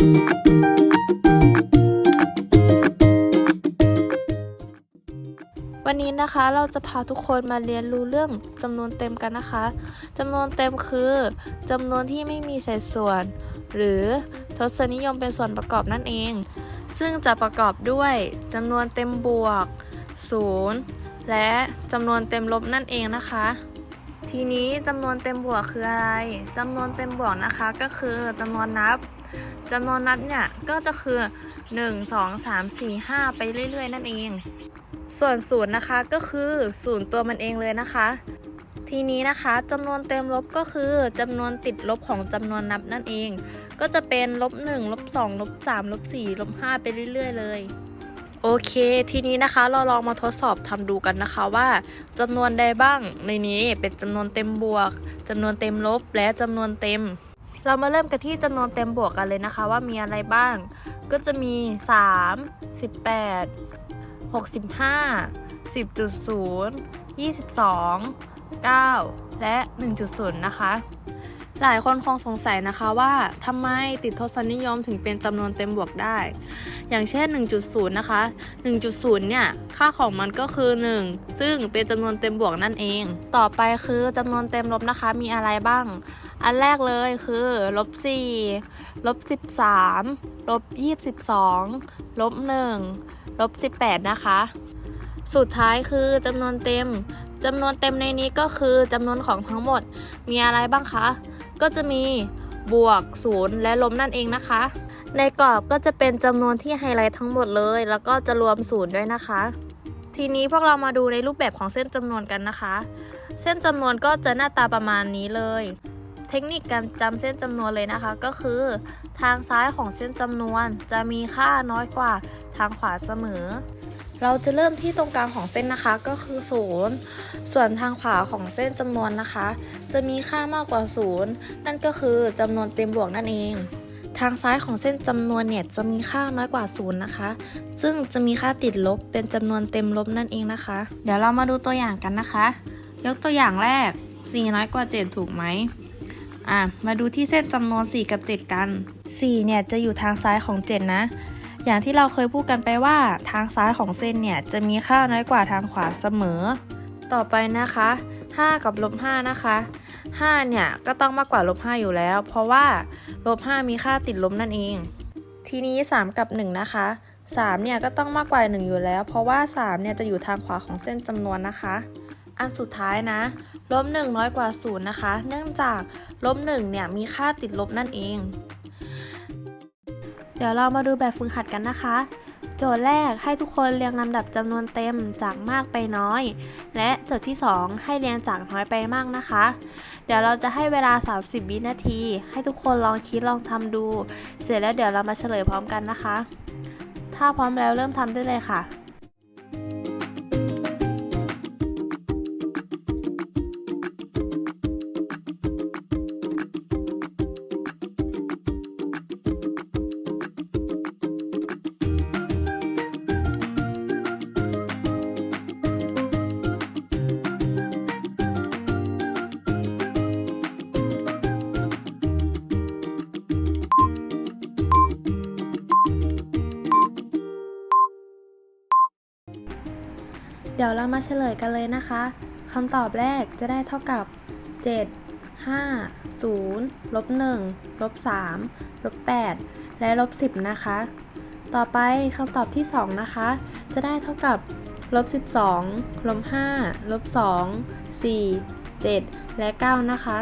วันนี้นะคะเราจะพาทุกคนมาเรียนรู้เรื่องจำนวนเต็มกันนะคะจำนวนเต็มคือจำนวนที่ไม่มีเศษส่วน หรือทศนิยมเป็นส่วนประกอบนั่นเอง ซึ่งจะประกอบด้วยจำนวนเต็มบวก 0 และจำนวนเต็มลบนั่นเองนะคะ ทีนี้จำนวนเต็มบวกคืออะไรจำนวนเต็มบวกนะคะก็คือจำนวนนับ จำนวนนับเนี่ยก็จะคือ 1 2 3 4 5 ไปเรื่อย ๆ นั่นเอง ส่วนศูนย์นะคะก็คือศูนย์ตัวมันเองเลยนะคะ ทีนี้นะคะจำนวนเต็มลบก็คือจำนวนติดลบของจำนวนนับนั่นเอง ก็จะเป็นลบ1ลบ2ลบ3ลบ4ลบ5ไปเรื่อย ๆ เลยโอเค ทีนี้นะคะเราลองมาทดสอบทำดูกันนะคะว่าจำนวนใดบ้างในนี้เป็นจำนวนเต็มบวกจำนวนเต็มลบและจำนวนเต็ม เรามาเริ่มกันที่จำนวนเต็มบวกกันเลยนะคะ ว่ามีอะไรบ้าง ก็จะมี 3 18 65 10.0 22 9 และ 1.0 นะคะ หลายคนคงสงสัยนะคะว่าทำไมติดทศนิยมถึงเป็นจำนวนเต็มบวกได้ อย่างเช่น 1.0 นะคะ 1.0 เนี่ย ค่าของมันก็คือ 1 ซึ่งเป็นจำนวนเต็มบวกนั่นเอง ต่อไปคือจำนวนเต็มลบนะคะ มีอะไรบ้าง อันแรกเลยคือลบ4ลบ13ลบ22ลบ1ลบ18นะคะ สุดท้ายคือจำนวนเต็มจำนวนเต็มในนี้ก็คือจำนวนของทั้งหมด มีอะไรบ้างคะ ก็จะมีบวกศูนย์และลบนั่นเองนะคะ ในกรอบก็จะเป็นจำนวนที่ไฮไลท์ทั้งหมดเลย แล้วก็จะรวมศูนย์ด้วยนะคะ ทีนี้พวกเรามาดูในรูปแบบของเส้นจำนวนกันนะคะ เส้นจำนวนก็จะหน้าตาประมาณนี้เลย เทคนิคการจำเส้นจำนวนเลยนะคะ ก็คือ ทางซ้ายของเส้นจำนวนจะมีค่าน้อยกว่าทางขวาเสมอ เราจะเริ่มที่ตรงกลางของเส้นนะคะก็คือ 0 ส่วนทางขวาของเส้นจำนวนนะคะ จะมีค่ามากกว่า 0 นั่นก็คือจำนวนเต็มบวกนั่นเอง ทางซ้ายของเส้นจำนวนเนี่ยจะมีค่าน้อยกว่า 0 นะคะ ซึ่งจะมีค่าติดลบเป็นจำนวนเต็มลบนั่นเองนะคะ เดี๋ยวเรามาดูตัวอย่างกันนะคะ ยกตัวอย่างแรก4น้อยกว่า 7 ถูกไหม อะ มาดูที่เส้นจำนวน 4 กับ 7 กัน 4 เนี่ยจะอยู่ทางซ้ายของ 7 นะ อย่างที่เราเคยพูดกันไปว่าทางซ้ายของเส้นเนี่ยจะมีค่าน้อยกว่าทางขวาเสมอ ต่อไปนะคะ 5 กับลบ5นะคะ 5 เนี่ยก็ต้องมากกว่าลบ5อยู่แล้ว เพราะว่าลบ5มีค่าติดลบนั่นเอง ทีนี้ 3 กับ 1 นะคะ 3 เนี่ยก็ต้องมากกว่า 1 อยู่แล้ว เพราะว่า 3 เนี่ยจะอยู่ทางขวาของเส้นจำนวนนะคะ อันสุดท้ายนะ ลบ1น้อยกว่า0นะคะ เนื่องจากลบ1เนี่ยมีค่าติดลบนั่นเอง เดี๋ยวเรามาดูแบบฝึกหัดกันนะคะ โจทย์แรกให้ทุกคนเรียงลำดับจำนวนเต็มจากมากไปน้อย และโจทย์ที่ 2 ให้เรียงจากน้อยไปมากนะคะ เดี๋ยวเราจะให้เวลา 30 วินาที ให้ทุกคนลองคิดลองทำดู เสร็จแล้วเดี๋ยวเรามาเฉลยพร้อมกันนะคะ ถ้าพร้อมแล้วเริ่มทำได้เลยค่ะ ดี๋ยวเรามาเฉลยกันเลยนะคะคำตอบแรกจะได้เท่ากับ 7 5 0ลบ1ลบ3ลบ8และลบ10 นะคะ ต่อไปคำตอบที่ 2 นะคะ จะได้เท่ากับลบ12ลบ5ลบ2 4 7 และ 9 นะคะ